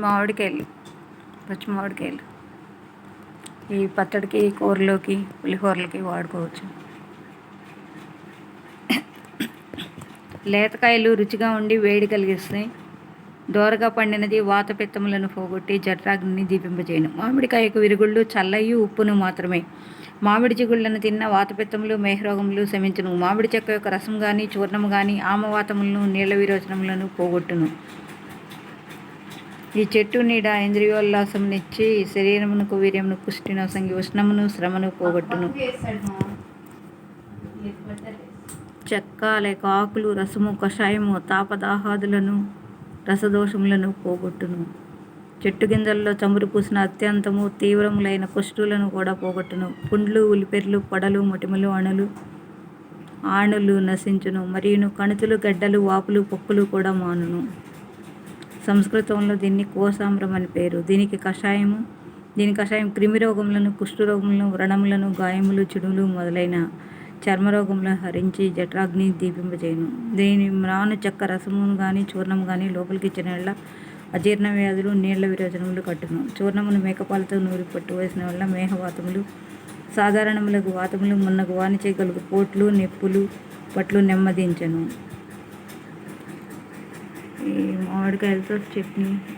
మామిడికాయలు పచ్చి మామిడికాయలు. ఈ పచ్చడికి కూరలోకి పులిహోరలకి వాడుకోవచ్చు. లేతకాయలు రుచిగా ఉండి వేడి కలిగిస్తాయి. దోరగా పండినది వాత పిత్తములను పోగొట్టి జట్రాగ్ని దీపింపజేయను. మామిడికాయకు విరుగుళ్ళు చల్లయు ఉప్పును మాత్రమే. మామిడి చిగుళ్ళను తిన్న వాతపిత్తములు మేహరోగములు శమించును. మామిడి చెక్క యొక్క రసం కానీ చూర్ణము కానీ ఆమవాతములను నీళ్ళ విరోచనములను పోగొట్టును. ఈ చెట్టు నీడ ఇంద్రియోల్లాసమునిచ్చి శరీరమునకు వీర్యమును పుష్టిన సంగి ఉష్ణమును శ్రమను పోగొట్టును. చెక్క లేక ఆకులు రసము కషాయము తాపదాహాదులను రసదోషములను పోగొట్టును. చెట్టు గింజల్లో చమురు పూసిన అత్యంతము తీవ్రములైన కుష్ఠులను కూడా పోగొట్టును. పుండ్లు ఉలిపెర్లు పొడలు మొటిమలు అణులు ఆణులు నశించును. మరియును కణుతులు గడ్డలు వాపులు పొక్కులు కూడా మానును. సంస్కృతంలో దీన్ని కోసామ్రం అని పేరు. దీనికి కషాయము దీని కషాయం క్రిమి రోగములను కుష్ఠరోగములను వ్రణములను గాయములు చెడులు మొదలైన చర్మరోగంలో హరించి జఠరాగ్ని దీపింపజేయను దీని మ్రాను చెక్క రసమును కానీ చూర్ణం కానీ లోపలికి ఇచ్చిన అజీర్ణ వ్యాధులు నీళ్ళ విరోచనములు కట్టును. చూర్ణమును మేకపాలతో నూరి పట్టు వేసిన వల్ల మేహవాతములు సాధారణములకు వాతములు మున్నగు వాణిచేయగలుగు పోట్లు నొప్పులు పట్లు నెమ్మదించను. और गर्ल्स ऑफ़ चिपनी।